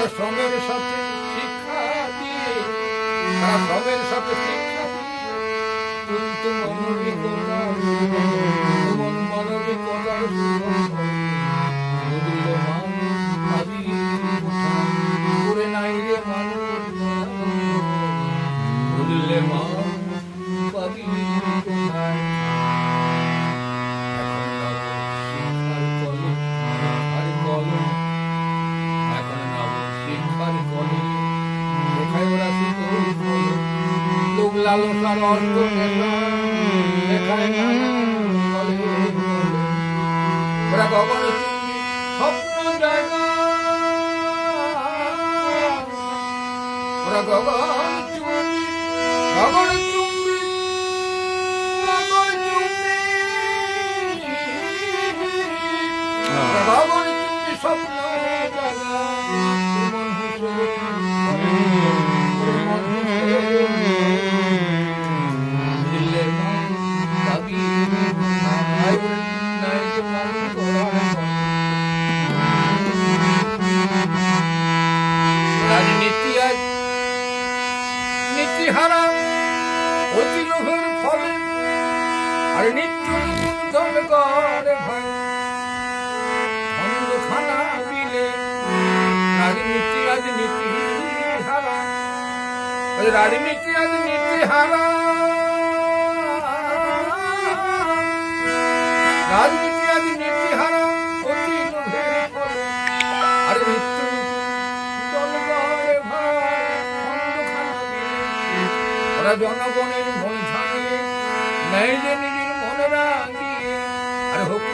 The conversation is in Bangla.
তারা শ্রমের সাথে শিক্ষা দিয়ে তারা সঙ্গের সাথে শিক্ষা দিয়ে কিন্তু মনে মন লালসার অর্থ। ওরা চুম্বি স্বপ্ন জায়গা ওরা গগন লোভের ফলে। আর নিত্য নতুন দল করে ভাই। খানা বিলে রাজনীতি রাজনীতি হারা। রাজনীতি আজ হারা। মন ভাঙিয়ে নেই যে নিজের মনে রাগিয়ে আর হোক